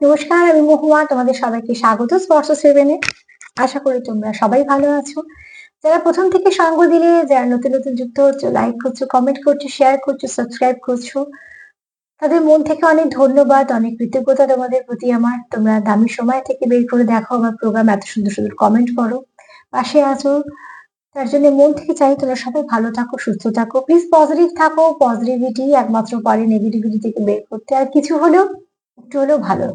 নমস্কার, আমি মহুয়া, তোমাদের সবাইকে স্বাগত স্পর্শ সেভেনে। আশা করি তোমরা সবাই ভালো আছো। যারা প্রথম থেকে সঙ্গ দিলে, যারা নতুন নতুন যুক্ত হচ্ছে লাইক করছ কমেন্ট করছ শেয়ার করছ সাবস্ক্রাইব করছ, তাদের মন থেকে অনেক ধন্যবাদ, অনেক কৃতজ্ঞতা তোমাদের প্রতি আমার। তোমরা দামি সময় থেকে বের করে দেখো আমার প্রোগ্রাম এত সুন্দর সুন্দর কমেন্ট করো, পাশে আছো। তার জন্য মন থেকে চাই তোমরা সবাই ভালো থাকো, সুস্থ থাকো। প্লিজ পজিটিভ থাকো পজিটিভিটি একমাত্র পারে নেগেটিভিটি থেকে বের করতে। আর কিছু হলেও একটু হলেও ভালো।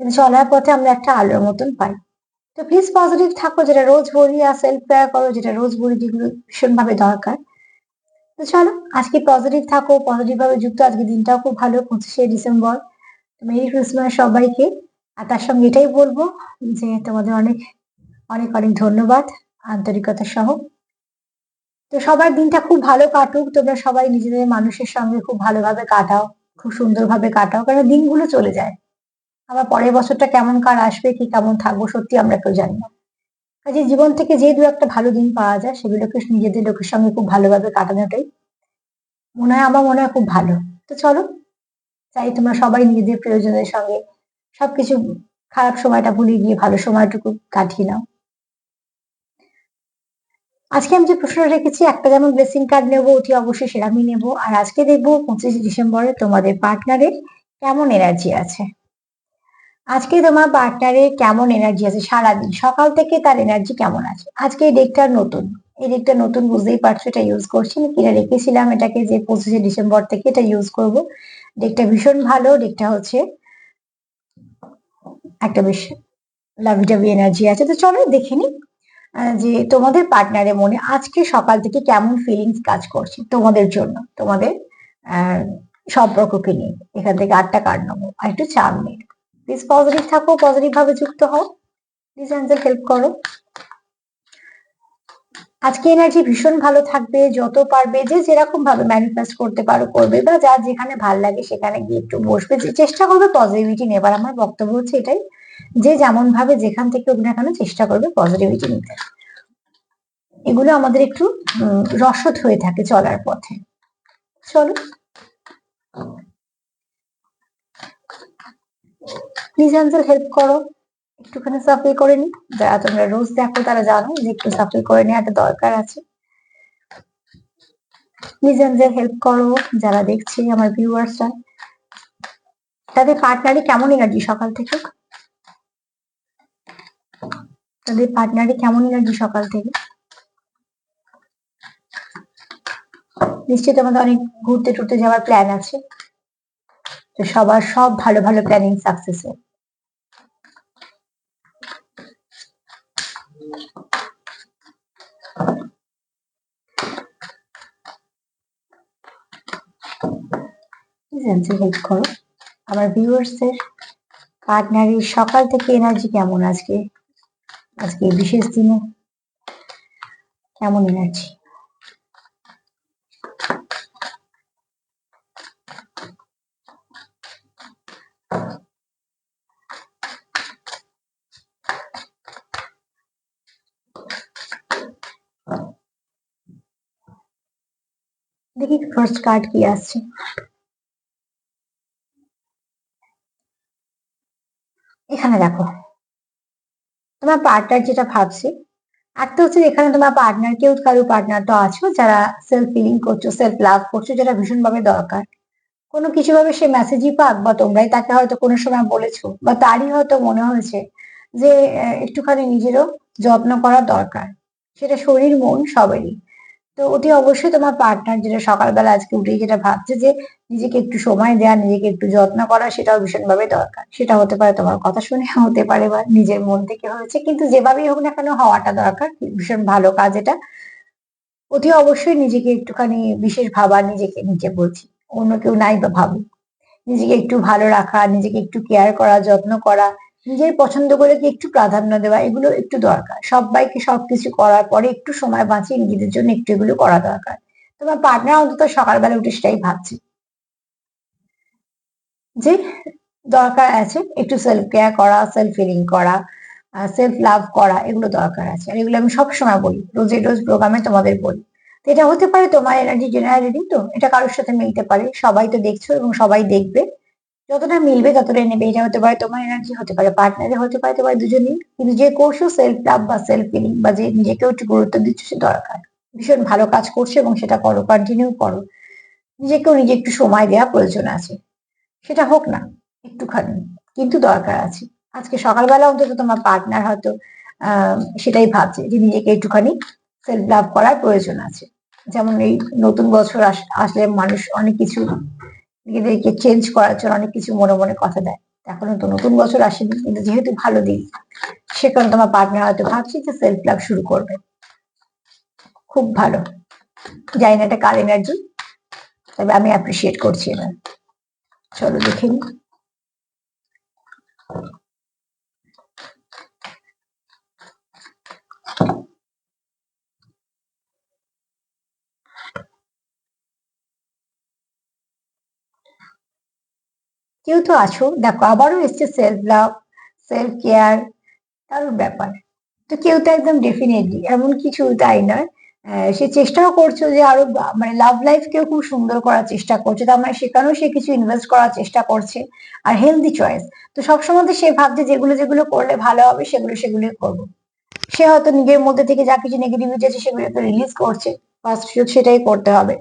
কিন্তু চলার পথে আমরা একটা আলোর মতন পাই। তো প্লিজ পজিটিভ থাকো, যেটা রোজ বলি আর সেলফ কেয়ার করো, যেটা রোজ বলি, যেগুলো ভীষণভাবে দরকার। তো চলো, আজকে পজিটিভ থাকো পজিটিভ ভাবে যুক্ত। আজকে দিনটাও খুব ভালো, পঁচিশে ডিসেম্বর। মেরি ক্রিসমাস সবাইকে। আর তার সঙ্গে এটাই বলব যে তোমাদের অনেক অনেক অনেক ধন্যবাদ আন্তরিকতা সহ। তো সবার দিনটা খুব ভালো কাটুক। তোমরা সবাই নিজেদের মানুষের সঙ্গে খুব ভালোভাবে কাটাও। খুব সুন্দরভাবে কাটাও কারণ দিনগুলো চলে যায়। আবার পরের বছরটা কেমন কার আসবে, কি কেমন থাকব, সত্যি আমরা কেউ জানি না। কাজে জীবন থেকে যে দু একটা ভালো দিন পাওয়া যায়, সেগুলোকে নিজেদের লোকের সঙ্গে খুব ভালোভাবে কাটানোটাই মনে হয়, আমার মনে হয় খুব ভালো। তো চলো, চাই তোমরা সবাই নিজেদের প্রয়োজনের সঙ্গে সবকিছু খারাপ সময়টা ভুলে গিয়ে ভালো সময়টুকু কাটিয়ে নাও। আজকে আমি যে প্রশ্ন রেখেছি, একটা যেমন ব্লেসিং কার্ড নেব, অতি অবশ্যই সেরামই নেব। আর আজকে দেখব পঁচিশে ডিসেম্বরে তোমাদের পার্টনারের কেমন এনার্জি আছে। আজকে তোমার পার্টনারের কেমন এনার্জি আছে সারাদিন? সকাল থেকে তার এনার্জি কেমন আছে? আজকে এই ডেকটা নতুন। এই ডেকটা নতুন বুঝতেই পারছ, এটা ইউজ করছি। আমি কিনে রেখেছিলাম এটাকে যে পঁচিশে ডিসেম্বর থেকে এটা ইউজ করব। ডেকটা ভীষণ ভালো ডেকটা হচ্ছে একটা বেশ লাভি ডাভি এনার্জি আছে। তো চলো দেখে নি যে তোমাদের পার্টনারের মনে আজকে সকাল থেকে কেমন ফিলিংস কাজ করছে তোমাদের জন্য? তোমাদের সম্পর্ককে নিয়ে। এখান থেকে আটটা কার্ড নেব। আর একটু চার মিনিট প্লিজ পজিটিভ থাকো পজিটিভ ভাবে যুক্ত হও। প্লিজ অ্যাঞ্জেল হেল্প করো। আজকে এনার্জি ভীষণ ভালো থাকবে। যত পারবে, যে যেরকম ভাবে ম্যানিফেস্ট করতে পারো, করবে বা যার যেখানে ভালো লাগে সেখানে গিয়ে একটু বসবে। যে চেষ্টা করবে পজিটিভিটি নেবার। আমার বক্তব্য হচ্ছে এটাই। যে যেমন ভাবে যেখান থেকে হোক না কেন চেষ্টা করবে পজিটিভিটি নিতে। এগুলো আমাদের একটু রসদ হয়ে থাকে চলার পথে। চলো। প্লিজ হেল্প করো। একটুখানি সাফল করে নি। যারা তোমরা রোজ দেখো তারা জানো যে একটু সাফল করে নেওয়াটা দরকার আছে। প্লিজ হেল্প করো যারা দেখছে আমার ভিউয়ার্সরা তাদের পার্টনারি কেমন এনার্জি সকাল থেকে? তাদের পার্টনারি কেমন এনার্জি সকাল থেকে? নিশ্চয়ই তোমাদের অনেক ঘুরতে টুরতে যাওয়ার প্ল্যান আছে। তো সবার সব ভালো ভালো প্ল্যানিং সাকসেস হোক হেল্প করো। আমার ভিউয়ার্সদের পার্টনারের সকাল থেকে এনার্জি কেমন আজকে? আজকে বিশেষ দিনে কেমন এনার্জি দেখি ফার্স্ট কার্ড কি আসছে? এখানে দেখো। তোমার পার্টনার যেটা ভাবছে, একটা হচ্ছে এখানে তোমার পার্টনার কেউ কারও পার্টনার তো আছো, যারা সেলফ ফিলিং করছ সেলফ লাভ করছ, যেটা ভীষণভাবে দরকার। কোনো কিছু ভাবে সে মেসেজই পাক বা তোমরাই তাকে হয়তো কোনো সময় বলেছ বা তারই হয়তো মনে হয়েছে যে একটুখানি নিজেরও যত্ন করা দরকার। সেটা শরীর, মন সবেরই। তো অতি অবশ্যই তোমার পার্টনার যেটা সকালবেলা আজকে উঠে যেটা ভাবছে যে নিজেকে একটু সময় দেওয়া নিজেকে একটু যত্ন করা, সেটাও ভীষণভাবে দরকার। সেটা হতে পারে তোমার কথা শুনে, হতে পারে বা নিজের মন থেকে হয়েছে। কিন্তু যেভাবেই হোক না কেন হওয়াটা দরকার, ভীষণ ভালো কাজ এটা। অতি অবশ্যই নিজেকে একটুখানি বিশেষ ভাবা, নিজেকে নিজে বলছি। অন্য কেউ নাই বা ভাবুক। নিজেকে একটু ভালো রাখা, নিজেকে একটু কেয়ার করা, যত্ন করা নিজের পছন্দ করে কি একটু প্রাধান্য দেওয়া, এগুলো একটু দরকার। সবাইকে সবকিছু করার পরে একটু সময় বাঁচিয়ে নিজেদের জন্য একটু এগুলো করা দরকার। তোমার পার্টনার অন্তত সকালবেলা উঠে সেটাই ভাবছে। যে দরকার আছে, একটু সেলফ কেয়ার করা সেলফ ফিলিং করা সেলফ লাভ করা, এগুলো দরকার আছে। আর এগুলো আমি সবসময় বলি, রোজে রোজ প্রোগ্রামে তোমাদের বলি। তো এটা হতে পারে তোমার এনার্জি জেনারেল তো, এটা কারোর সাথে মিলতে পারে, সবাই তো দেখছ এবং সবাই দেখবে। যতটা মিলবে ততটাই নেবে। এটা হতে পারে তোমার এনার্জি হতে পারে পার্টনারে হতে পারে তোমার দুজনেই কিন্তু যে করছ সেলফ লাভ বা সেলফ ফিলিং বা যে নিজেকেও একটু গুরুত্ব দিচ্ছ সে দরকার। ভীষণ ভালো কাজ করছে এবং সেটা করো কন্টিনিউ করো। নিজেকেও নিজে একটু সময় দেওয়া প্রয়োজন আছে। সেটা হোক না, একটুখানি, কিন্তু দরকার আছে। আজকে সকালবেলা অন্তত তোমার পার্টনার হয়তো সেটাই ভাবছে যে নিজেকে একটুখানি সেলফ লাভ করার প্রয়োজন আছে। যেমন এই নতুন বছর আস- আসলে মানুষ অনেক কিছু নিজেদেরকে চেঞ্জ করার জন্য অনেক কিছু মনে মনে কথা দেয়। এখনও তো নতুন বছর আসেনি, কিন্তু যেহেতু ভালো দিন সেখানে তোমার পার্টনার হয়তো ভাবছি যে সেলফ লাভ শুরু করবে। খুব ভালো। জানি না এটা কার এনার্জি তবে আমি অ্যাপ্রিসিয়েট করছি এবার। চলো দেখে নিই কেউ তো আছো? দেখো, আবারও এসছে সেলফ লাভ সেলফ কেয়ার দারুণ ব্যাপার। তো কেউ তো একদম ডেফিনেটলি এমন কিছু তাই নয়। সে চেষ্টাও করছ যে আরও মানে লাভ লাইফ কেও খুব সুন্দর করার চেষ্টা করছে। তার মানে সেখানেও সে কিছু ইনভেস্ট করার চেষ্টা করছে। আর হেলদি চয়েস তো সবসময় সে ভাবছে যেগুলো যেগুলো করলে ভালো হবে, সেগুলো সেগুলোই করব। সে হয়তো নিজের মধ্যে থেকে যা কিছু নেগেটিভিটি আছে সেগুলোকে রিলিজ করছে ফার্স্ট সেটাই করতে হবে।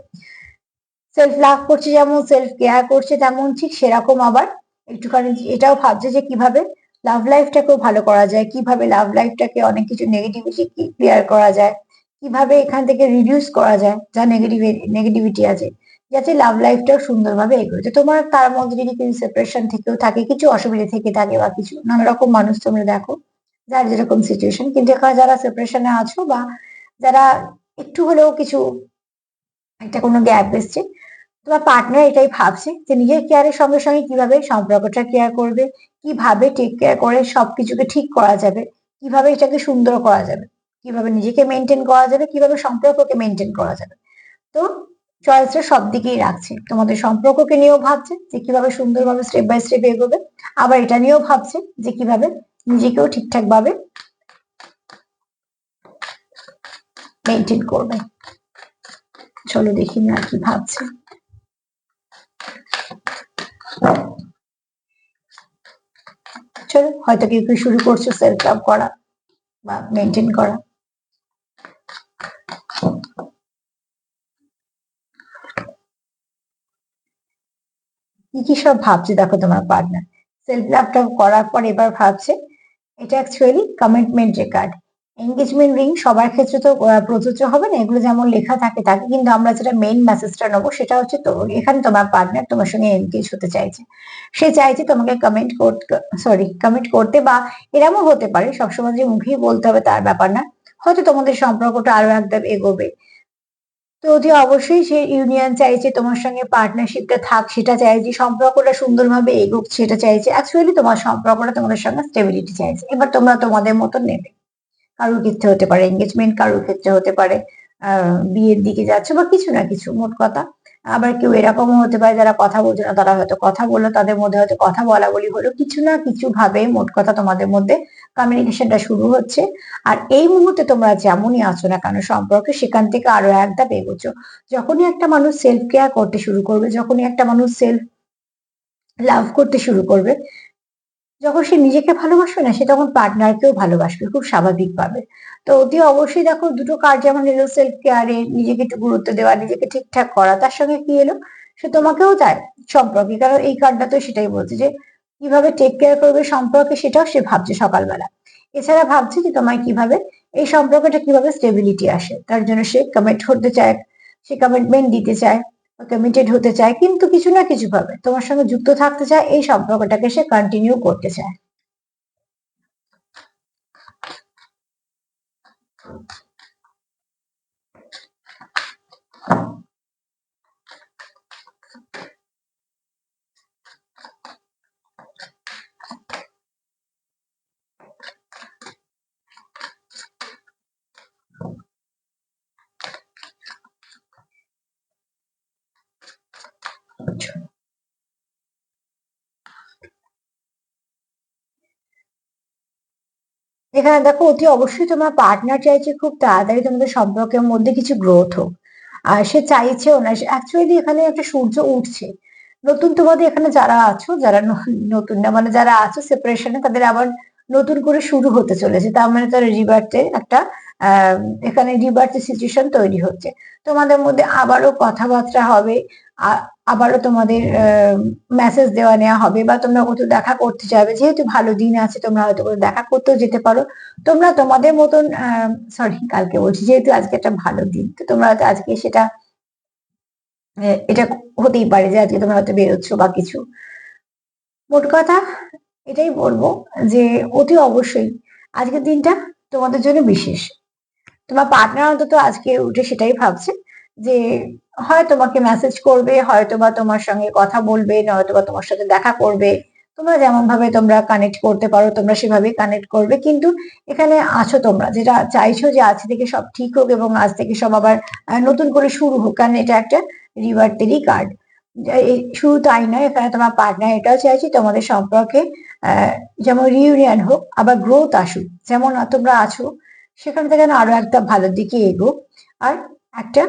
সেলফ লাভ করছে যেমন সেলফ কেয়ার করছে তেমন ঠিক সেরকম আবার একটুখানি এটাও ভাবছে যে কীভাবে লাভ লাইফটাকেও ভালো করা যায়, কীভাবে লাভ লাইফটাকে অনেক কিছু নেগেটিভিটি ক্লিয়ার করা যায়, কীভাবে এখান থেকে রিডিউস করা যায় যা নেগেটিভ নেগেটিভিটি আছে, যাতে লাভ লাইফটাও সুন্দরভাবে এগোয়। তোমার তার মধ্যে যদি কিছু সেপারেশন থেকেও থাকে, কিছু অসুবিধা থেকে থাকে বা কিছু, নানা রকম মানুষ তোমরা দেখো, যার যেরকম সিচুয়েশন কিন্তু এখানে যারা সেপারেশনে আছো বা যারা একটু হলেও কিছু একটা কোনো গ্যাপ এসছে। তোমার পার্টনার এটাই ভাবছে যে নিজের কেয়ারের সঙ্গে সঙ্গে কীভাবে সম্পর্কটা কেয়ার করবে, কীভাবে টেক কেয়ার করে, সবকিছুকে ঠিক করা যাবে, কীভাবে এটাকে সুন্দর করা যাবে, কীভাবে নিজেকে মেনটেন করা যাবে, কীভাবে সম্পর্ককে মেনটেন করা যাবে। তো চয়েসটা সব দিকেই রাখছে। তোমাদের সম্পর্ককে নিয়েও ভাবছে যে কীভাবে সুন্দরভাবে স্টেপ বাই স্টেপ এগোবে। আবার এটা নিয়েও ভাবছে যে কীভাবে নিজেকেও ঠিকঠাক ভাবে মেনটেন করবে। চলো দেখি না কি ভাবছে। চলো, হয়তো কেউ কেউ শুরু করছ সেলফ লাভ করা বা মেনটেন করা। কি কি সব ভাবছে দেখো তোমার পার্টনার সেলফ লাভটা করার পর এবার ভাবছে, এটা actually commitment record engagement ring সবার ক্ষেত্রে তো প্রযোজ্য হবে না। এগুলো যেমন লেখা থাকে থাকে কিন্তু আমরা যেটা মেইন মেসেজটা নেব সেটা হচ্ছে তো, এখানে তোমার পার্টনার তোমার সঙ্গে এনগেজ হতে চাইছে। সে চাইছে তোমাকে কমেন্ট করতে সরি কমেন্ট করতে বা এরমও হতে পারে। সবসময় যে মুখেই বলতে হবে তার ব্যাপার না। হয়তো তোমাদের সম্পর্কটা আরও একদম এগোবে। তো যে অবশ্যই সে ইউনিয়ন চাইছে, তোমার সঙ্গে পার্টনারশিপটা থাক, সেটা চাইছে, সম্পর্কটা সুন্দরভাবে এগোক, সেটা চাইছে। অ্যাকচুয়ালি তোমার সম্পর্কটা তোমাদের সঙ্গে স্টেবিলিটি চাইছে। এবার তোমরা তোমাদের মতো নেবে। কারোর ক্ষেত্রে হতে পারে এঙ্গেজমেন্ট কারোর ক্ষেত্রে হতে পারে বিয়ের দিকে যাচ্ছে বা কিছু না কিছু, মোট কথা। আবার কেউ এরকমও হতে পারে যারা কথা বলছে না, তারা হয়তো কথা বলল, তাদের মধ্যে হয়তো কথা বলা বলি হলো, কিছু না কিছু ভাবে মোট কথা তোমাদের মধ্যে কমিউনিকেশনটা শুরু হচ্ছে। আর এই মুহূর্তে তোমরা যেমনই আছো না কেন, সম্পর্কে সেখান থেকে আরও এক ধাপ এগোচ্ছ। যখনই একটা মানুষ সেলফ কেয়ার করতে শুরু করবে, যখনই একটা মানুষ সেলফ লাভ করতে শুরু করবে যখন সে নিজেকে ভালোবাসবে না, সে তখন পার্টনারকেও ভালোবাসবে, খুব স্বাভাবিকভাবে। তো অতি অবশ্যই দেখো দুটো কাজ, যেমন এলো সেলফ কেয়ারে নিজেকে একটু গুরুত্ব দেওয়া, নিজেকে ঠিকঠাক করা। তার সঙ্গে কি এলো সে তোমাকেও চায় সম্পর্কে, কারণ এই কার্ডটা তো সেটাই বলছে যে, কীভাবে টেক কেয়ার করবে সম্পর্কে সেটাও সে ভাবছে সকালবেলা। এছাড়া ভাবছে যে তোমায় কীভাবে এই সম্পর্কটা কীভাবে স্টেবিলিটি আসে, তার জন্য সে কমেন্ট করতে চায়, সে কমিটমেন্ট দিতে চায়। কমিটেড হতে চায়, কিন্তু কিছু না কিছু ভাবে তোমার সঙ্গে যুক্ত থাকতে চায়, এই সম্পর্কটাকে সে কন্টিনিউ করতে চায়। এখানে দেখো, অতি অবশ্যই তোমার পার্টনার চাইছে খুব তাড়াতাড়ি তোমাদের সম্পর্কের মধ্যে কিছু গ্রোথ হোক। আর সে চাইছেও না অ্যাকচুয়ালি এখানে একটা সূর্য উঠছে। নতুন তোমাদের এখানে যারা আছো, যারা নতুন না মানে যারা আছো সেপারেশনে তাদের আবার নতুন করে শুরু হতে চলেছে। তার মানে তার রিবার্থে একটা এখানে রিবার্থের সিচুয়েশন তৈরি হচ্ছে। তোমাদের মধ্যে আবারও কথাবার্তা হবে আবারও তোমাদের মেসেজ দেওয়া নেওয়া হবে বা তোমরা কোথাও দেখা করতে যাবে। যেহেতু ভালো দিন আছে, তোমরা হয়তো কোথাও দেখা করতেও যেতে পারো। তোমরা তোমাদের মতন সরি কালকে বলছি, যেহেতু আজকে একটা ভালো দিন, তো তোমরা হয়তো আজকে সেটা এটা হতেই পারে যে আজকে তোমরা হয়তো বেরোচ্ছ বা কিছু। মোট কথা, এটাই বলব যে অতি অবশ্যই আজকের দিনটা তোমাদের জন্য বিশেষ। তোমার পার্টনার অন্তত আজকে উঠে সেটাই ভাবছে। যে হয় তোমাকে মেসেজ করবে, হয়তো বা তোমার সঙ্গে কথা বলবে নয়তো বা তোমার সাথে দেখা করবে। তোমরা যেমন ভাবে তোমরা কানেক্ট করতে পারো, তোমরা সেভাবে কানেক্ট করবে। কিন্তু এখানে আছো তোমরা। যেটা চাইছো যে আজ থেকে সব ঠিক হোক এবং আজ থেকে সব আবার নতুন করে শুরু হোক। কারণ এটা একটা রিভার্টেরই কার্ড শুধু তাই নয়। এখানে তোমার পার্টনার এটাও চাইছি তোমাদের সম্পর্কে যেমন রিউনিয়ন হোক, আবার গ্রোথ আসুক। যেমন তোমরা আছো, সেখান থেকে আরও একটা ভালো দিকে এগো আর একটা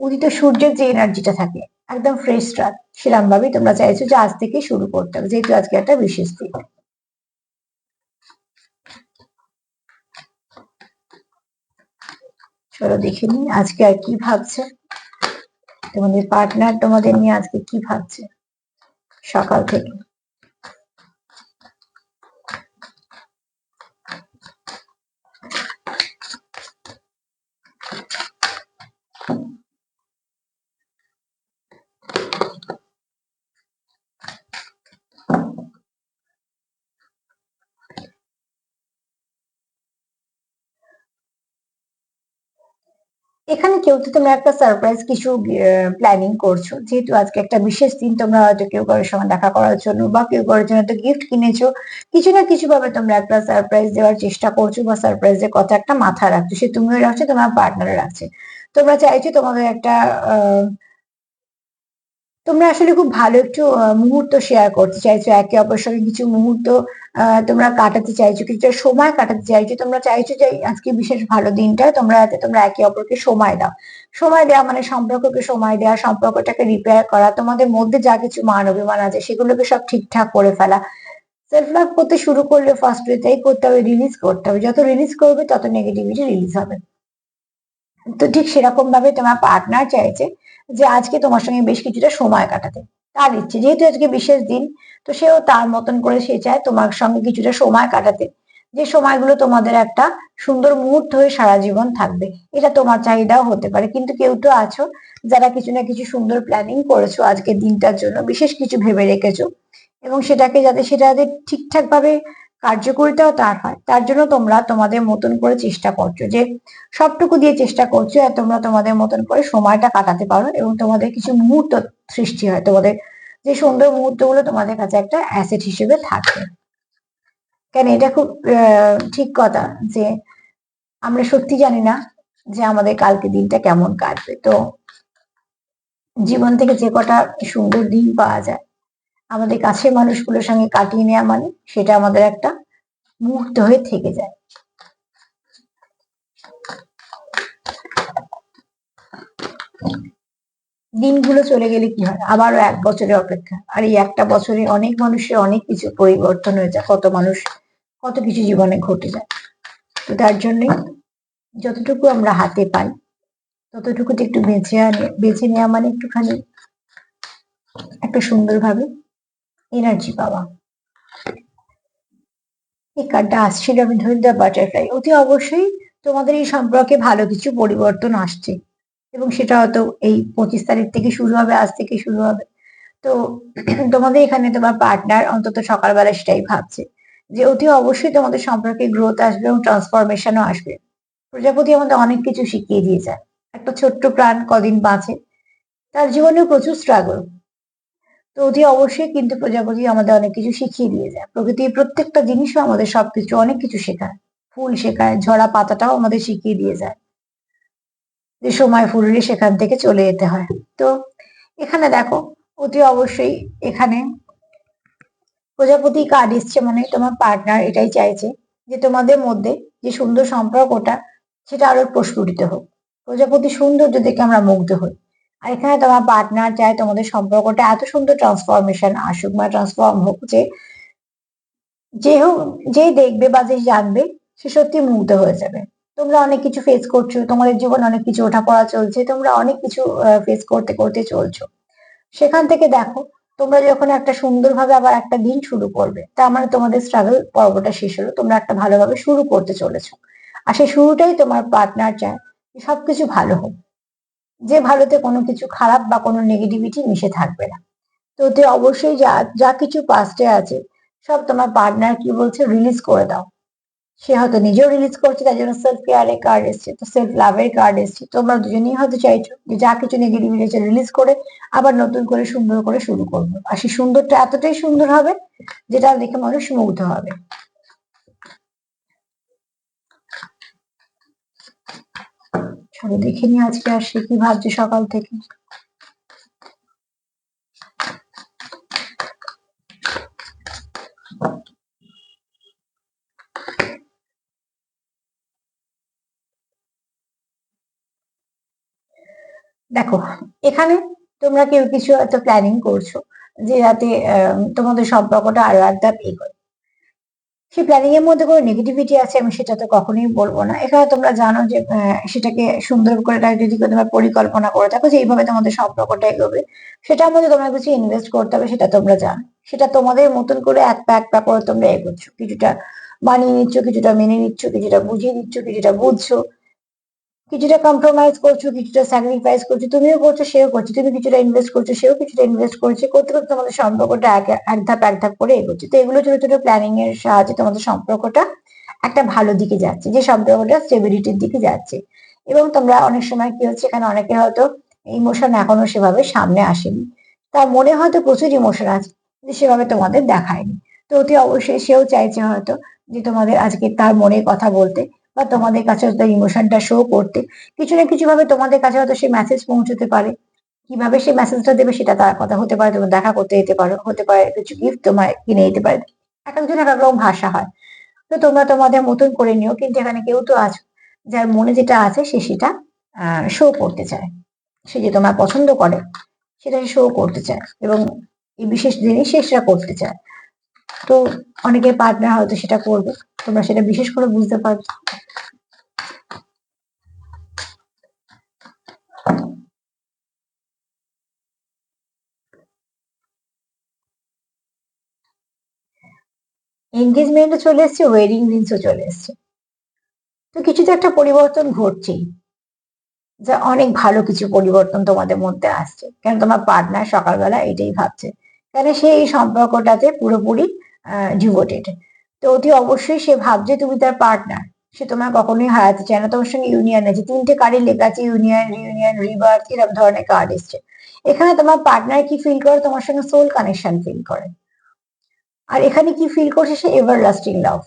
উদিত সূর্যের যে এনার্জিটা থাকে, একদম ফ্রেশ রাত সেরকম ভাবেই তোমরা চাইছো যে আজ থেকে শুরু করতে হবে, যেহেতু আজকে একটা বিশেষ দিন। চলো দেখে নিই আজকে আর কি ভাবছে। তোমাদের পার্টনার তোমাদের নিয়ে আজকে কি ভাবছে? সকাল থেকে। এখানে কেউ তো তোমরা একটা সারপ্রাইজ কিছু প্ল্যানিং করছ যেহেতু আজকে একটা বিশেষ দিন তোমরা হয়তো কেউ কারোর সঙ্গে দেখা করার জন্য বা কেউ কারোর জন্য একটা গিফট কিনেছো কিছু না কিছু ভাবে তোমরা একটা সারপ্রাইজ দেওয়ার চেষ্টা করছ বা সারপ্রাইজের কথা একটা মাথায় রাখছো সে তুমিও রাখছো তোমার পার্টনারও রাখছে। তোমরা চাইছো তোমাদের একটা আহ, তোমরা আসলে খুব ভালো একটু মুহূর্ত শেয়ার করতে চাইছো, একে অপরের সঙ্গে কিছু মুহূর্ত তোমরা কাটাতে চাইছো কিছুটা সময় কাটাতে চাইছো, তোমরা চাইছো যে আজকে বিশেষ ভালো দিনটা তোমরা তোমরা একে অপরকে সময় দাও। সময় দেওয়া মানে সম্পর্ককে সময় দেওয়া, সম্পর্কটাকে রিপেয়ার করা, তোমাদের মধ্যে যা কিছু মান অভিমান আছে সেগুলোকে সব ঠিকঠাক করে ফেলা। সেলফ লাভ করতে শুরু করলে ফার্স্ট এটাই করতে হবে রিলিজ করতে হবে। যত রিলিজ করবে, তত নেগেটিভিটি রিলিজ হবে। তো ঠিক সেরকম ভাবে তোমার পার্টনার চাইছে যে আজকে তোমার সঙ্গে বেশ কিছুটা সময় কাটাতে। তার ইচ্ছে, যেহেতু আজকে বিশেষ দিন, তো সেও তার মতন করে সে চায় তোমার সঙ্গে কিছুটা সময় কাটাতে। যে সময়গুলো তোমাদের একটা সুন্দর মুহূর্ত হয়ে সারা জীবন থাকবে, এটা তোমার চাহিদাও হতে পারে। কিন্তু কেউ তো আছো যারা কিছু না কিছু সুন্দর প্ল্যানিং করেছ আজকের দিনটার জন্য, বিশেষ কিছু ভেবে রেখেছো, এবং সেটাকে যাতে, সেটা যাতে ঠিকঠাক ভাবে কার্যকরিতাও তার হয়। তার জন্য তোমরা তোমাদের মতন করে চেষ্টা করছ যে সবটুকু দিয়ে চেষ্টা করছ আর তোমরা তোমাদের মতন করে সময়টা কাটাতে পারো এবং তোমাদের কিছু মুহূর্ত সৃষ্টি হয়। তোমাদের যে সুন্দর মুহূর্তগুলো তোমাদের কাছে একটা অ্যাসেট হিসেবে থাকে। কেন এটা খুব ঠিক কথা যে আমরা সত্যি জানি না যে আমাদের কালকে দিনটা কেমন কাটবে। তো জীবন থেকে যে কটা সুন্দর দিন পাওয়া যায় আমাদের কাছের মানুষগুলোর সঙ্গে কাটিয়ে নেওয়া মানে সেটা আমাদের একটা মুহূর্ত হয়ে থেকে যায়। দিনগুলো চলে গেলে কি হয়? আবারও এক বছরের অপেক্ষা। আর এই একটা বছরে অনেক মানুষের অনেক কিছু পরিবর্তন হয়ে যায়। কত মানুষ, কত কিছু জীবনে ঘটে যায়। তো তার জন্যই যতটুকু আমরা হাতে পাই, ততটুকুতে একটু বেঁচে আনে বেঁচে নেওয়া মানে একটুখানি একটা সুন্দরভাবে এনার্জি পাওয়া। এই কার্ডটা আসছিল, আমি ধরে দ্য বাটারফ্লাই অতি অবশ্যই তোমাদের এই সম্পর্কে ভালো কিছু পরিবর্তন আসছে এবং সেটা হয়তো এই পঁচিশ তারিখ থেকে শুরু হবে, আজ থেকে শুরু হবে। তো তোমাদের এখানে তোমার পার্টনার অন্তত সকালবেলা সেটাই ভাবছে যে অতি অবশ্যই তোমাদের সম্পর্কে গ্রোথ আসবে এবং ট্রান্সফরমেশনও আসবে। প্রজাপতি আমাদের অনেক কিছু শিখিয়ে দিয়ে যায় একটা ছোট্ট প্রাণ কদিন বাঁচে, তার জীবনেও প্রচুর স্ট্রাগল অতি অবশ্যই কিন্তু প্রজাপতি আমাদের অনেক কিছু শিখিয়ে দিয়ে যায়। প্রকৃতির প্রত্যেকটা জিনিসও আমাদের সবকিছু অনেক কিছু শেখায়। ফুল শেখায়, ঝরা পাতাটাও আমাদের শিখিয়ে দিয়ে যায়। যে সময় ফুরলে সেখান থেকে চলে যেতে হয়। তো এখানে দেখো, অতি অবশ্যই এখানে প্রজাপতি কার্ড এসছে মানে তোমার পার্টনার এটাই চাইছে যে তোমাদের মধ্যে যে সুন্দর সম্পর্কটা, সেটা আরও প্রস্ফুটিত হোক। প্রজাপতি সৌন্দর্য দেখে আমরা মুগ্ধ হই। আর এখানে তোমার পার্টনার চায় তোমাদের সম্পর্কটা এত সুন্দর ট্রান্সফরমেশন আসুক বা ট্রান্সফর্ম হোক যে যে হোক যেই দেখবে বা যে জানবে, সে সত্যি মুগ্ধ হয়ে যাবে। তোমরা অনেক কিছু ফেস করছ, তোমাদের জীবনে অনেক কিছু ওঠাপড়া চলছে, তোমরা অনেক কিছু ফেস করতে করতে চলছো। সেখান থেকে দেখো, তোমরা যখন একটা সুন্দরভাবে আবার একটা দিন শুরু করবে, তার মানে তোমাদের স্ট্রাগল পর্বটা শেষ হলো, তোমরা একটা ভালোভাবে শুরু করতে চলেছো। আর সেই শুরুটাই তোমার পার্টনার চায় সবকিছু ভালো হোক। যে ভালোতে কোনো কিছু খারাপ বা কোনো নেগেটিভিটি মিশে থাকবে না। তো ওতে অবশ্যই যা যা কিছু পাস্টে আছে, সব তোমার পার্টনার কি বলছে রিলিজ করে দাও। সে হয়তো নিজেও রিলিজ করছে, তার জন্য সেলফ কেয়ারের কার্ড এসছে, তো সেলফ লাভের কার্ড এসছে। তোমরা দুজনেই হয়তো চাইছো যে যা কিছু নেগেটিভিটি আছে রিলিজ করে, আবার নতুন করে সুন্দর করে শুরু করব। আর সেই সুন্দরটা এতটাই সুন্দর হবে, যেটা দেখে মানুষ মুগ্ধ হবে। চলো দেখে নি আজকে আর সে কি ভাবছে সকাল থেকে। দেখো, এখানে তোমরা কেউ কিছু একটা প্ল্যানিং করছ যে যাতে তোমাদের সম্পর্কটা আরও এক ধাপ এগোয়। সেই প্ল্যানিং এর মধ্যে কোনো নেগেটিভিটি আছে আমি সেটা তো কখনোই বলব না। এখানে তোমরা জানো যে সেটাকে সুন্দর করে যদি তোমরা পরিকল্পনা করে থাকো যে এইভাবে তোমাদের সম্পর্কটা এগোবে। সেটার মধ্যে তোমরা কিছু ইনভেস্ট করতে হবে, সেটা তোমরা জানো। সেটা তোমাদের মতন করে এক পা এক করে তোমরা এগোচ্ছ। কিছুটা মানিয়ে নিচ্ছ, কিছুটা মেনে নিচ্ছ, কিছুটা বুঝিয়ে দিচ্ছ, কিছুটা বুঝছ। কিছুটা কম্প্রোমাইজ করছ, কিছুটা স্যাক্রিফাইস করছ, তুমিও করছ, সেও করছ, তুমি কিছুটা ইনভেস্ট করছ, সেও কিছুটা ইনভেস্ট করছে করতে করতে তোমাদের সম্পর্কটা এক এক ধাপ এক ধাপ করে এগোচ্ছে। তো এগুলো ছোট ছোট প্ল্যানিং এর সাহায্যে তোমাদের সম্পর্কটা একটা ভালো দিকে যাচ্ছে, যে সম্পর্কটা স্টেবিলিটির দিকে যাচ্ছে। এবং তোমরা অনেক সময় কি হচ্ছে, এখানে অনেকে হয়তো ইমোশন এখনও সেভাবে সামনে আসেনি। তার মনে হয়তো প্রচুর ইমোশন আছে যে সেভাবে তোমাদের দেখায়নি। তো অতি অবশ্যই সেও চাইছে হয়তো যে তোমাদের আজকে তার মনে কথা বলতে বা তোমাদের কাছে তার ইমোশনটা শো করতে, কিছু না কিছু ভাবে তোমাদের কাছে হয়তো সেই মেসেজ পৌঁছতে পারে। কীভাবে সেই মেসেজটা দেবে সেটা তার কথা হতে পারে তুমি দেখা করতে যেতে পারো, হতে পারে কিছু গিফট তোমার কিনে দিতে পারে। এক একজন এক রকম ভাষা হয়। তো তোমরা তোমাদের মতন করে নিও, কিন্তু এখানে কেউ তো আছো, যার মনে যেটা আছে সে সেটা শো করতে চায়। সে যে তোমার পছন্দ করে, সেটা শো করতে চায় এবং এই বিশেষ জিনিস সেটা করতে চায়। তো অনেকের পার্টনার হয়তো সেটা করবে, তোমরা সেটা বিশেষ করে বুঝতে পারছ এঙ্গেজমেন্টও চলে এসছে ওয়েডিং রিংসও চলে এসছে। তো কিছু তো একটা পরিবর্তন ঘটছেই, যা অনেক ভালো কিছু পরিবর্তন তোমাদের মধ্যে আসছে। কেন তোমার পার্টনার সকালবেলা এটাই ভাবছে, কেন সে এই সম্পর্কটাতে পুরোপুরি ডিভোটেড তো অতি অবশ্যই সে ভাবছে তুমি তার পার্টনার সে তোমার কখনোই হারাতে চায় না। তোমার সঙ্গে ইউনিয়ন আছে, তিনটে কার্ডে লেখা আছে ইউনিয়ন রিউনিয়ন রিবার্থ এরকম ধরনের কার্ড এসছে। এখানে তোমার পার্টনার কি ফিল করে? তোমার সঙ্গে সোল কানেকশন ফিল করে। আর এখানে কি ফিল করছে সে? এভার লাস্টিং লাভ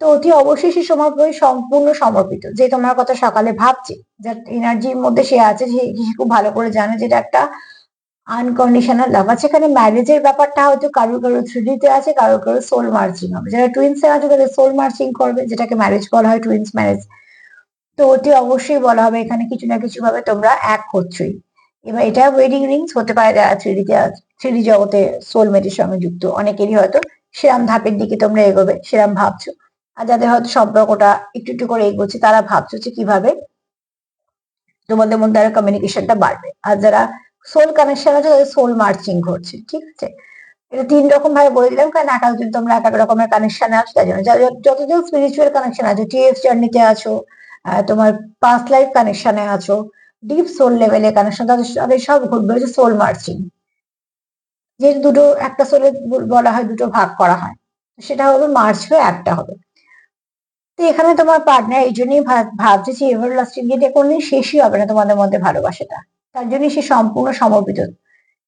তো অতি অবশ্যই সে সময় সম্পূর্ণ সমর্পিত। যে তোমার কথা সকালে ভাবছে, যার এনার্জির মধ্যে সে আছে, সে খুব ভালো করে জানে যেটা একটা আনকন্ডিশনাল লাভ আছে এখানে ম্যারেজের ব্যাপারটা হয়তো কারোর কারও থ্রিডিতে আছে, কারোর কারোর সোল মার্চিং হবে। যারা টুইন্স আছে, তাদের সোল মার্চিং করবে, যেটাকে ম্যারেজ বলা হয় টুইন্স ম্যারেজ তো অতি অবশ্যই বলা হবে এখানে কিছু না কিছু ভাবে তোমরা এক হচ্ছই। এবার এটা ওয়েডিং রিংস হতে পারে, যারা থ্রিডিতে থ্রিডি জগতে সোলমেটের সঙ্গে যুক্ত, অনেকেরই হয়তো সেরাম ধাপের দিকে তোমরা এগোবে, সেরাম ভাবছ। আর যাদের হয়তো সম্পর্কটা একটু একটু করে এগোচ্ছে, তারা ভাবছ যে কীভাবে তোমাদের মধ্যে আরও কমিউনিকেশনটা বাড়বে। আর যারা সোল কানেকশন আছে, তাদের সোল মার্চিং ঘটছে ঠিক আছে? এটা তিন রকম ভাবে বলে দিলাম, কারণ এক একজন তোমরা এক এক রকমের কানেকশনে আছো তাই জন্য যতজন স্পিরিচুয়াল কানেকশন আছো টিএফ জার্নিতে আছো তোমার পাস্ট লাইফ কানেকশনে আছো ডিপ সোল লেভেলে কানেকশন তাদের তাদের সব ঘটবে হচ্ছে সোল মার্চিং যে দুটো, একটা সোলে বলা হয়, দুটো ভাগ করা হয়, সেটা হবে মার্চ হয়ে একটা হবে। তো এখানে তোমার পার্টনার এই জন্যই ভাবছে যে এভার লাস্টিং এটা কোনদিন শেষই হবে না তোমাদের মধ্যে ভালোবাসাটা। তার জন্য সে সম্পূর্ণ সমর্পিত।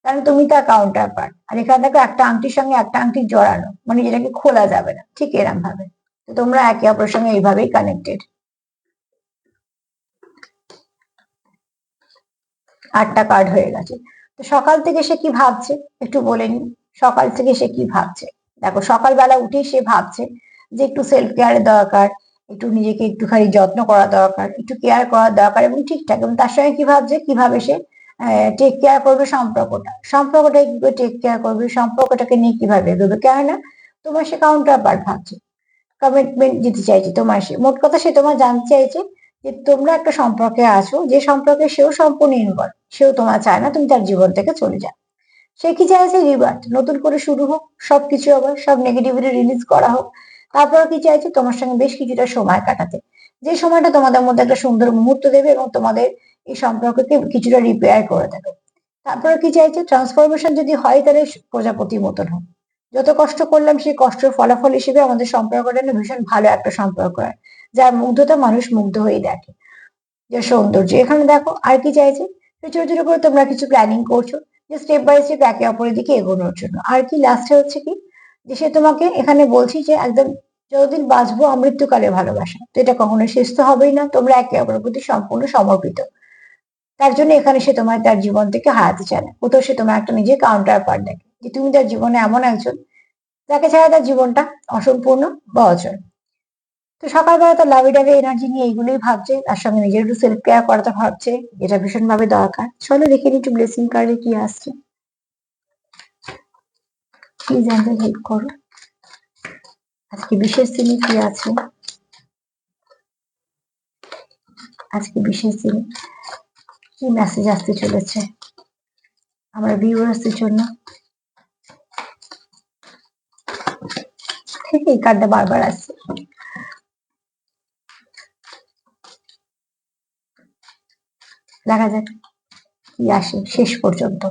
কারণ তুমি তার কাউন্টার পার্ট আর এখানে দেখো একটা আংটির সঙ্গে একটা আংটি জড়ানো মানে যেটাকে খোলা যাবে না, ঠিক এরম ভাবে তো তোমরা একে অপরের সঙ্গে এইভাবেই কানেক্টেড আটটা কার্ড হয়ে গেছে। তো সকাল থেকে সে কি ভাবছে? একটু বলে নি সকাল থেকে সে কি ভাবছে? দেখো, সকালবেলা উঠেই সে ভাবছে যে একটু সেলফ কেয়ারের দরকার, একটু নিজেকে একটুখানি যত্ন করা দরকার, একটু কেয়ার করা দরকার এবং ঠিকঠাক। এবং তার সঙ্গে কি ভাবছে? কীভাবে সে টেক কেয়ার করবে সম্পর্কটা? সম্পর্কটা কি করে টেক কেয়ার করবে? সম্পর্কটাকে নিয়ে কীভাবে এগোবে? কেননা তোমার সে কাউন্টার পার্ট ভাবছে। কমিটমেন্ট দিতে চাইছে তোমার সে। মোট কথা সে তোমার জানতে চাইছে যে তোমরা একটা সম্পর্কে আছো, যে সম্পর্কে সেও সম্পূর্ণ ইনভলভ সেও তোমার চায় না তুমি তার জীবন থেকে চলে যাও। সে কি চাইছে রিবার্ট নতুন করে শুরু হোক, সবকিছু আবার সব নেগেটিভিটি রিলিজ করা হোক। তারপর কি চাইছে? তোমার সঙ্গে বেশ কিছুটা সময় কাটাতে। যে সময়টা তোমাদের মধ্যে একটা সুন্দর মুহূর্ত দেবে এবং তোমাদের এই সম্পর্ককে কিছুটা রিপেয়ার করে দেবে। তারপরে কি চাইছে? ট্রান্সফরমেশন যদি হয় তাহলে প্রজাপতির মতন হোক। যত কষ্ট করলাম, সেই কষ্টের ফলাফল হিসেবে আমাদের সম্পর্কটা ভীষণ ভালো একটা সম্পর্ক হয়। যার মুগ্ধতা মানুষ মুগ্ধ হয়ে দেখে। যে সৌন্দর্য। এখানে দেখো, আর কি চাইছে? ছোট ছোট করে তোমরা কিছু প্ল্যানিং করছ, যে স্টেপ বাই স্টেপ একে অপরের দিকে এগোনোর জন্য। আর কি লাস্টে হচ্ছে কি? যে সে তোমাকে এখানে বলছি যে একদম যতদিন বাঁচবো, আমৃত্যুকালে ভালোবাসা। তো এটা কখনো শেষ তো হবেই না। তোমরা একে অপরের প্রতি সম্পূর্ণ সমর্পিত। তার জন্য এখানে সে তোমায় তার জীবন থেকে হারাতে চায় না। কোথাও সে তোমার একটা নিজের কাউন্টার পার্ট দেখে। যে তুমি তার জীবনে এমন একজন, যাকে ছাড়া তার জীবনটা অসম্পূর্ণ বা অচল। তো সকালবেলা তো লাভি ডাভি এনার্জি নিয়ে এইগুলোই ভাবছে, তার সঙ্গে নিজের একটু সেলফ কেয়ার করাতে ভাবছে, এটা ভীষণ ভাবে দরকার। চলো দেখে নিই একটু ব্লেসিং কার্ডে কি আসছে। প্লিজ আমাদের হেল্প করো। আজকে বিশেষ দিনে কি আছে? আজকে বিশেষ দিনে কি মেসেজ আসতে চলেছে? আমরা ভিউয়ার্সদের জন্য। ঠিক এই কার্ডটা বারবার আসছে। দেখা যাক কি আসে শেষ পর্যন্ত।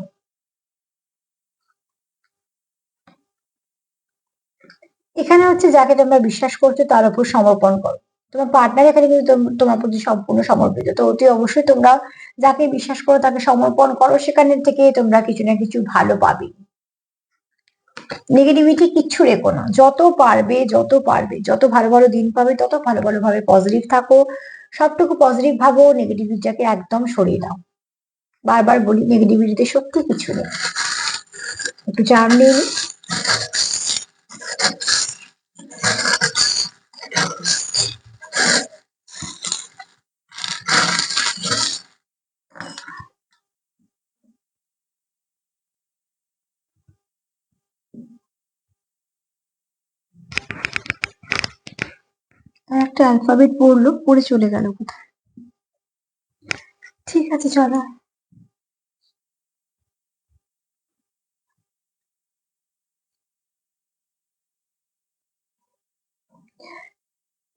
এখানে হচ্ছে যাকে তোমরা বিশ্বাস করছ তার উপর সমর্পণ করো। তোমার পার্টনার এখানে কিন্তু তোম- তোমার প্রতি সম্পূর্ণ সমর্পিত। তো অতি অবশ্যই তোমরা যাকে বিশ্বাস করো তাকে সমর্পণ করো সেখানে থেকে তোমরা কিছু না কিছু ভালো পাবে। নেগেটিভিটি কিচ্ছু রেখো না। যত পারবে যত পারবে, যত ভালো ভালো দিন পাবে, তত ভালো ভালো ভাবে পজিটিভ থাকো। সবটুকু পজিটিভ ভাবো নেগেটিভিটিটাকে একদম সরিয়ে দাও। বারবার বলি নেগেটিভিটিতে সত্যি কিছু নেই। একটু জার্নি নিয়ে আর একটা অ্যালফাবেট পড়ল পড়ে চলে গেল কোথায়? ঠিক আছে, চলো।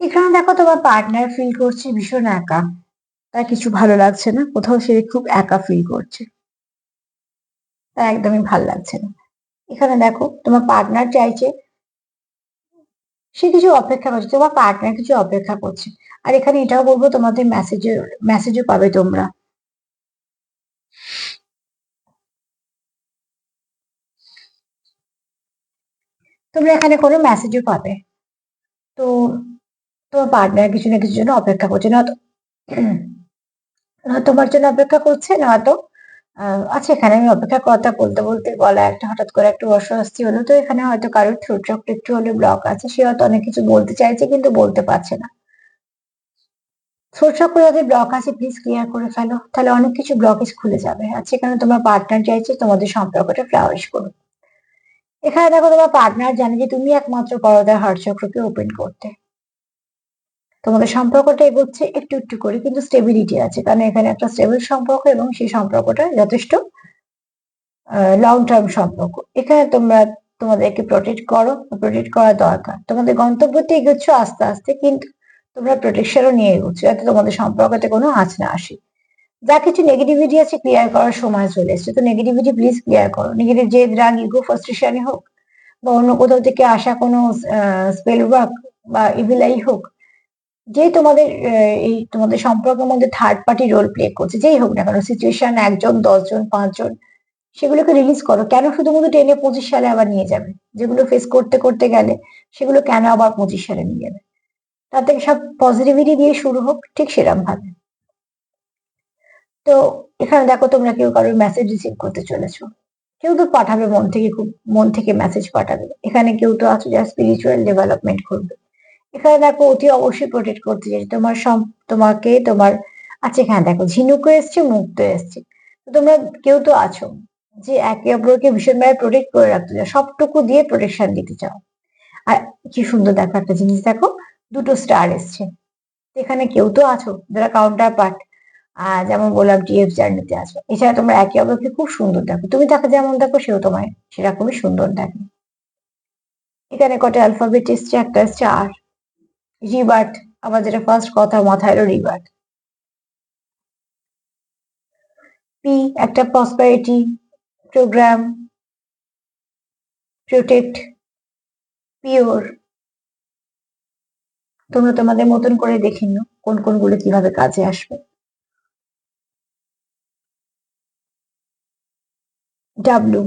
এখানে দেখো তোমার পার্টনার ফিল করছে, ভীষণ একা। তার কিছু ভালো লাগছে না, কোথাও সে খুব একা ফিল করছে। তার একদমই ভালো লাগছে না। এখানে দেখো, তোমার পার্টনার চাইছে সে কিছু অপেক্ষা করছে, তোমার পার্টনার কিছু অপেক্ষা করছে। আর এখানে এটাও বলব, তোমাদের মেসেজে মেসেজও পাবে তোমরা। তোমরা এখানে কোনো মেসেজও পাবে। তো তোমার পার্টনার কিছু না কিছু জন্য অপেক্ষা করছে। না তোমার জন্য অপেক্ষা করছে না তো আচ্ছা এখানে আমি অপেক্ষা কথা বলতে বলতে গলা একটা হঠাৎ করে একটু অস্বস্তি হলো। তো এখানে হয়তো কারোর থ্রোট চক্র একটু হলে ব্লক আছে। সে হয়তো অনেক কিছু বলতে চাইছে কিন্তু বলতে পারছে না। থ্রোট চক্র যাদের ব্লক আছে প্লিজ ক্লিয়ার করে ফেলো। তাহলে অনেক কিছু ব্লকেজ খুলে যাবে। আর এখানে তোমার পার্টনার চাইছে, তোমাদের সম্পর্কটা ফ্লাওয়ারিশ করুক। এখানে দেখো তোমার পার্টনার জানে যে তুমি একমাত্র পারো তার হার্ট চক্রকে ওপেন করতে। তোমাদের সম্পর্কটা এগোচ্ছে একটু একটু করে, কিন্তু স্টেবিলিটি আছে। কারণ এখানে একটা স্টেবল সম্পর্ক এবং সেই সম্পর্কটা যথেষ্ট লং টার্ম সম্পর্ক। এখানে তোমরা তোমাদেরকে প্রোটেক্ট করো প্রোটেক্ট করা দরকার। তোমাদের গন্তব্যতে এগোচ্ছ আস্তে আস্তে, কিন্তু তোমরা প্রোটেকশনও নিয়ে এগোচ্ছ যাতে তোমাদের সম্পর্কতে কোনো আঁচ না আসে। যা কিছু নেগেটিভিটি আছে ক্লিয়ার করার সময় চলে এসছে। তো নেগেটিভিটি প্লিজ ক্লিয়ার করো। নেগেটিভ যে রাগ ইগো ফ্রাস্ট্রেশনে হোক, বা অন্য কোথাও থেকে আসা কোনো স্পেল ওয়ার্ক বা ইভিলাই হোক যে তোমাদের এই তোমাদের সম্পর্কের মধ্যে থার্ড পার্টি রোল প্লে করছে, যেই হোক না কেন সিচুয়েশন একজন, দশজন, পাঁচজন, সেগুলোকে রিলিজ করো। কেন শুধুমাত্র টেনে পঁচিশ সালে আবার নিয়ে যাবে? যেগুলো ফেস করতে করতে গেলে, সেগুলো কেন আবার পঁচিশ সালে নিয়ে যাবে? থেকে সব পজিটিভিটি দিয়ে শুরু হোক, ঠিক সেরকম ভাবে তো, এখানে দেখো তোমরা কেউ কারোর মেসেজ রিসিভ করতে চলেছো। কেউ তো পাঠাবে মন থেকে, খুব মন থেকে মেসেজ পাঠাবে। এখানে কেউ তো আছে যা স্পিরিচুয়াল ডেভেলপমেন্ট করবে। এখানে দেখো অতি অবশ্যই প্রোটেক্ট করতে চাই। তোমার তোমাকে তোমার আচ্ছা এখানে দেখো, ঝিনুকও এসছে মুক্ত এসছে। তোমরা কেউ তো আছো যে একে অপরকে ভীষণভাবে প্রোটেক্ট করে রাখতে চাও, সবটুকু দিয়ে প্রোটেকশন দিতে চাও। আর কি সুন্দর দেখো একটা জিনিস দেখো, দুটো স্টার এসছে। এখানে কেউ তো আছো, যারা কাউন্টার পার্ট যেমন বললাম টিএফ জার্নিতে আছো। এছাড়া তোমরা একে অপরকে খুব সুন্দর দেখো। তুমি তাকে যেমন দেখো, সেও তোমায় সেরকমই সুন্দর দেখে। এখানে কটা অ্যালফাবেট এসছে, একটা আর রিবার্ট যেটা ফার্স্ট কথা মাথায় এলো রিবার্ট। পি একটা প্রসপারিটি প্রোগ্রাম প্রোটেক্ট পিওর তোমরা তোমাদের মতন করে দেখে নিও কোন কোনগুলো কীভাবে কাজে আসবে। ডাব্লু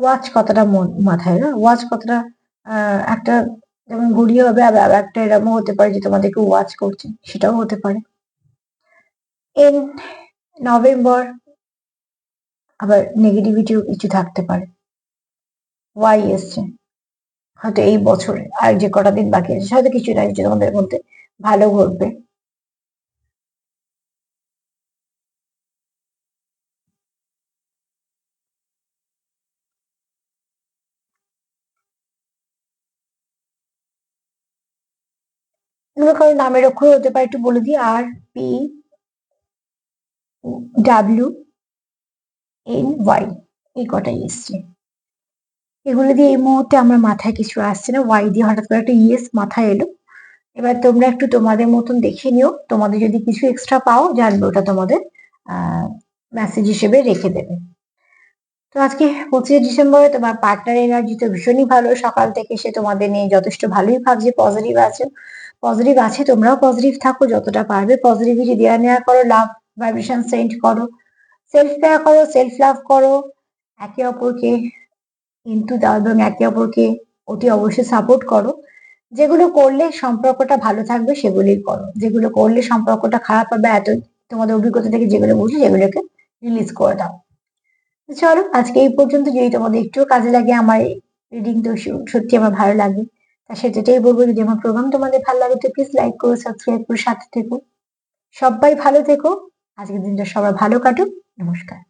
ওয়াচ মন মাথায় না? ওয়াচ আহ, একটা যেমন ঘুরিয়ে হবে আবার একটা এরকমও হতে পারে যে তোমাদেরকে ওয়াচ করছে সেটাও হতে পারে। এন নভেম্বর আবার নেগেটিভিটিও কিছু থাকতে পারে। ওয়াই এসছে। হয়তো এই বছরে আর যে কটা দিন বাকি আছে হয়তো কিছু না কিছু তোমাদের মধ্যে ভালো ঘটবে। মনে করো নামের অক্ষর হতে পারে, একটু বলে দিই, আর পি ডাব্লিউ এন ওয়াই এই কটাই এসছে। এগুলো দিয়ে এই মুহূর্তে আমার মাথায় কিছু আসছে না ওয়াই দিয়ে হঠাৎ করে একটা ইয়েস মাথায় এলো। এবার তোমরা একটু তোমাদের মতন দেখে নিও, তোমাদের যদি কিছু এক্সট্রা পাও, জানবে ওটা তোমাদের মেসেজ হিসেবে রেখে দেবে। তো আজকে পঁচিশে ডিসেম্বরে তোমার পার্টনার এনার্জি তো ভীষণই ভালো, সকাল থেকে সে তোমাদের নিয়ে যথেষ্ট ভালোই ভাবছে পজিটিভ আছে। পজিটিভ আছে, তোমরাও পজিটিভ থাকো, যতটা পারবে পজিটিভিটি দেওয়া নেওয়া করো লাভ ভাইব্রেশন সেন্ড করো সেলফ কেয়ার করো সেলফ লাভ করো, একে অপরকে কিন্তু দাও এবং একে অপরকে অতি অবশ্যই সাপোর্ট করো, যেগুলো করলে সম্পর্কটা ভালো থাকবে সেগুলোই করো, যেগুলো করলে সম্পর্কটা খারাপ হবে এত তোমাদের অভিজ্ঞতা থেকে যেগুলো বুঝছ সেগুলোকে রিলিজ করে দাও। চলো, আজকে এই পর্যন্ত, যদি তোমাদের একটুও কাজে লাগে, আমার রিডিং তো সত্যি আমার ভালো লাগে। সেটাই বলব, যদি আমার প্রোগ্রাম তোমাদের ভালো লাগে তো প্লিজ লাইক করো সাবস্ক্রাইব করো, সাথে থেকো। সবাই ভালো থেকো। আজকের দিনটা সবাই ভালো কাটুক। নমস্কার।